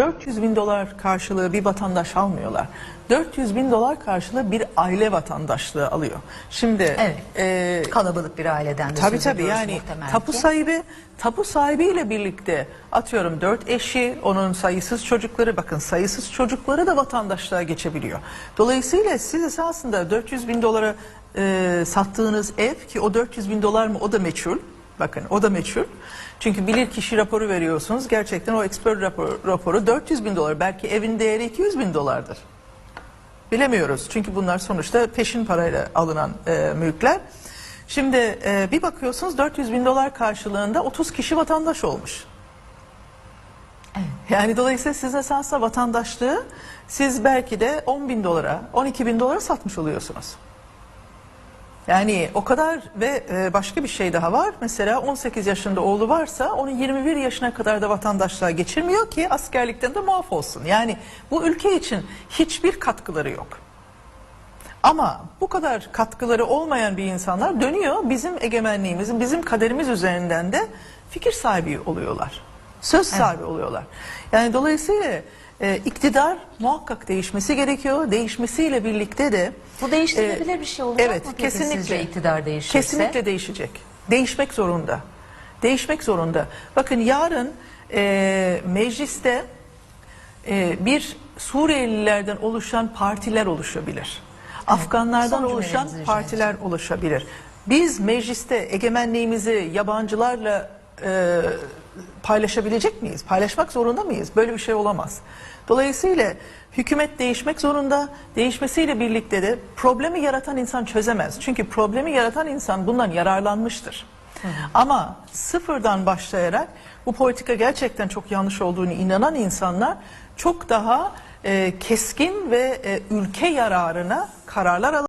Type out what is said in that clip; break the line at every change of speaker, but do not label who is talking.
400 bin dolar karşılığı bir vatandaş almıyorlar. 400 bin dolar karşılığı bir aile vatandaşlığı alıyor. Şimdi
Evet.
e,
Kalabalık bir aileden de
Tabii tabii yani tapu
ki.
sahibi tapu sahibiyle birlikte atıyorum dört eşi onun sayısız çocukları bakın sayısız çocukları da vatandaşlığa geçebiliyor. Dolayısıyla siz esasında 400 bin dolara e, sattığınız ev ki o 400 bin dolar mı o da meçhul. Bakın o da meçhul. Çünkü bilir kişi raporu veriyorsunuz. Gerçekten o expert raporu, raporu 400 bin dolar. Belki evin değeri 200 bin dolardır. Bilemiyoruz. Çünkü bunlar sonuçta peşin parayla alınan e, mülkler. Şimdi e, bir bakıyorsunuz 400 bin dolar karşılığında 30 kişi vatandaş olmuş. Yani dolayısıyla siz esasında vatandaşlığı siz belki de 10 bin dolara, 12 bin dolara satmış oluyorsunuz. Yani o kadar ve e, başka bir şey daha var. Mesela 18 yaşında oğlu varsa onu 21 yaşına kadar da vatandaşlığa geçirmiyor ki askerlikten de muaf olsun. Yani bu ülke için hiçbir katkıları yok. Ama bu kadar katkıları olmayan bir insanlar dönüyor bizim egemenliğimizin, bizim kaderimiz üzerinden de fikir sahibi oluyorlar. Söz sahibi oluyorlar. Yani dolayısıyla e, iktidar muhakkak değişmesi gerekiyor. Değişmesiyle birlikte de
Bu değiştirilebilir
e,
bir şey olacak
evet,
mı
kesinlikle.
iktidar değişirse?
Kesinlikle değişecek. Değişmek zorunda. Değişmek zorunda. Bakın yarın e, mecliste e, bir Suriyelilerden oluşan partiler oluşabilir. Afganlardan
son
oluşan partiler oluşabilir. Biz mecliste egemenliğimizi yabancılarla e, paylaşabilecek miyiz? Paylaşmak zorunda mıyız? Böyle bir şey olamaz. Dolayısıyla hükümet değişmek zorunda. Değişmesiyle birlikte de problemi yaratan insan çözemez. Çünkü problemi yaratan insan bundan yararlanmıştır. Ama sıfırdan başlayarak bu politika gerçekten çok yanlış olduğunu inanan insanlar çok daha e, keskin ve e, ülke yararına kararlar alır.